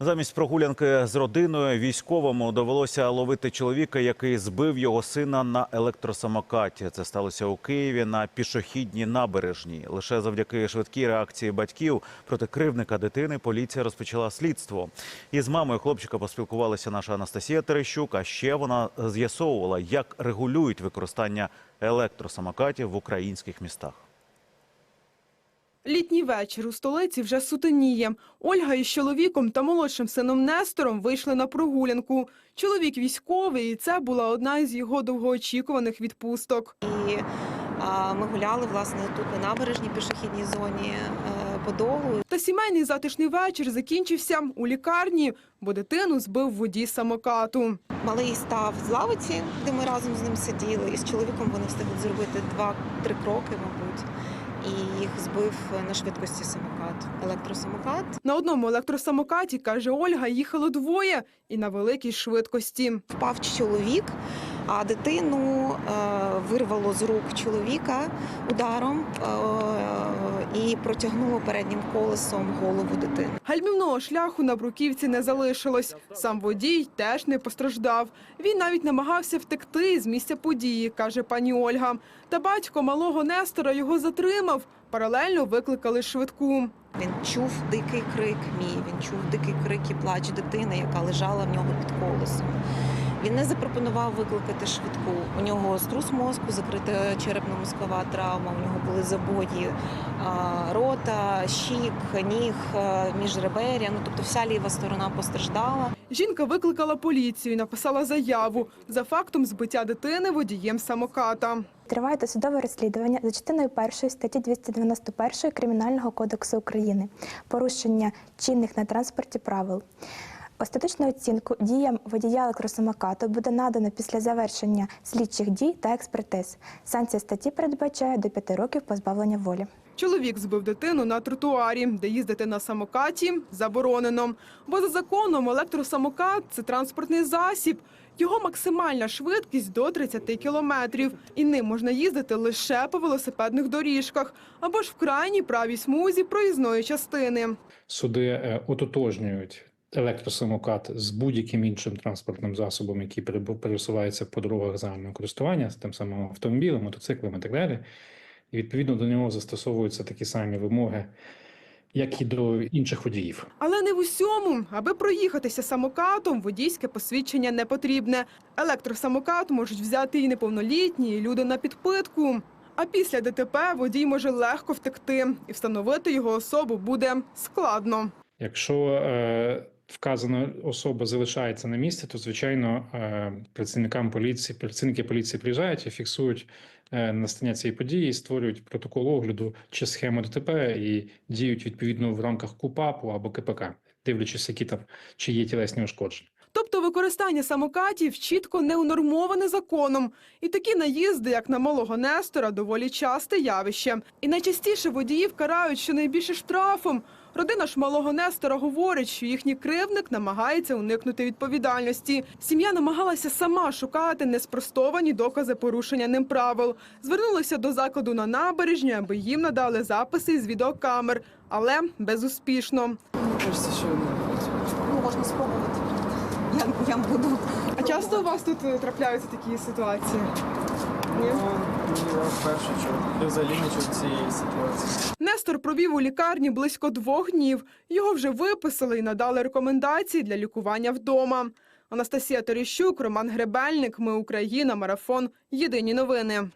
Замість прогулянки з родиною військовому довелося ловити чоловіка, який збив його сина на електросамокаті. Це сталося у Києві на пішохідній набережній. Лише завдяки швидкій реакції батьків проти кривника дитини поліція розпочала слідство. Із мамою хлопчика поспілкувалася наша Анастасія Терещук. А ще вона з'ясовувала, як регулюють використання електросамокатів в українських містах. Літній вечір у столиці вже сутеніє. Ольга із чоловіком та молодшим сином Нестором вийшли на прогулянку. Чоловік військовий, і це була одна із його довгоочікуваних відпусток. І а, ми гуляли власне тут на набережній пішохідній зоні е, подолу. Та сімейний затишний вечір закінчився у лікарні, бо дитину збив водій самокату. Малий став з лавиці, де ми разом з ним сиділи, і з чоловіком вони встигли зробити два-три кроки, мабуть. І їх збив на швидкості самокат, електросамокат. На одному електросамокаті, каже Ольга, їхало двоє і на великій швидкості. Впав чоловік, а дитину е, вирвало з рук чоловіка ударом е, і протягнуло переднім колесом голову дитини. Гальмівного шляху на бруківці не залишилось. Сам водій теж не постраждав. Він навіть намагався втекти з місця події, каже пані Ольга. Та батько малого Нестора його затримав. Паралельно викликали швидку. Він чув дикий крик мій, він чув дикий крик і плач дитини, яка лежала в нього під колесом. Він не запропонував викликати швидку. У нього струс мозку, закрита черепно-мозкова травма, у нього були забої рота, щік, ніг, міжреберя. Ну тобто вся ліва сторона постраждала. Жінка викликала поліцію і написала заяву за фактом збиття дитини водієм самоката. Триває досудове розслідування за частиною 1 статті 291 Кримінального кодексу України порушення чинних на транспорті правил. Остаточну оцінку діям водія електросамокату буде надано після завершення слідчих дій та експертиз. Санкція статті передбачає до 5 років позбавлення волі. Чоловік збив дитину на тротуарі, де їздити на самокаті заборонено. Бо за законом електросамокат це транспортний засіб. Його максимальна швидкість до 30 кілометрів, і ним можна їздити лише по велосипедних доріжках або ж в крайній правій смузі проїзної частини. суди е, ототожнюють електросамокат з будь-яким іншим транспортним засобом, який пересувається по дорогах загального користування, з тим самим автомобілем, мотоциклом і так далі. І відповідно до нього застосовуються такі самі вимоги, як і до інших водіїв. Але не в усьому. Аби проїхатися самокатом, водійське посвідчення не потрібне. Електросамокат можуть взяти і неповнолітні, і люди на підпитку. А після ДТП водій може легко втекти, і встановити його особу буде складно. Якщо е, вказана особа залишається на місці, то звичайно е, працівникам поліції, працівники поліції приїжджають і фіксують е, настання цієї події, створюють протокол огляду чи схему ДТП і діють відповідно в рамках КУПАПу або КПК, дивлячись, які там чи є тілесні ушкодження. Тобто використання самокатів чітко не унормоване законом. І такі наїзди, як на малого Нестора, доволі часте явище. І найчастіше водіїв карають щонайбільше штрафом. Родина ж малого Нестора говорить, що їхній кривник намагається уникнути відповідальності. Сім'я намагалася сама шукати неспростовані докази порушення ним правил. Звернулися до закладу на набережні, аби їм надали записи з відеокамер, але безуспішно. Кажется, що Ну, можна спробувати. Я, я буду А часто у вас тут е, трапляються такі ситуації? Ні? Ну, я вперше чув. Я взагалі не чув цієї ситуації. Нестор провів у лікарні близько двох днів. Його вже виписали і надали рекомендації для лікування вдома. Анастасія Торіщук, Роман Гребельник. Ми Україна. Марафон. Єдині новини.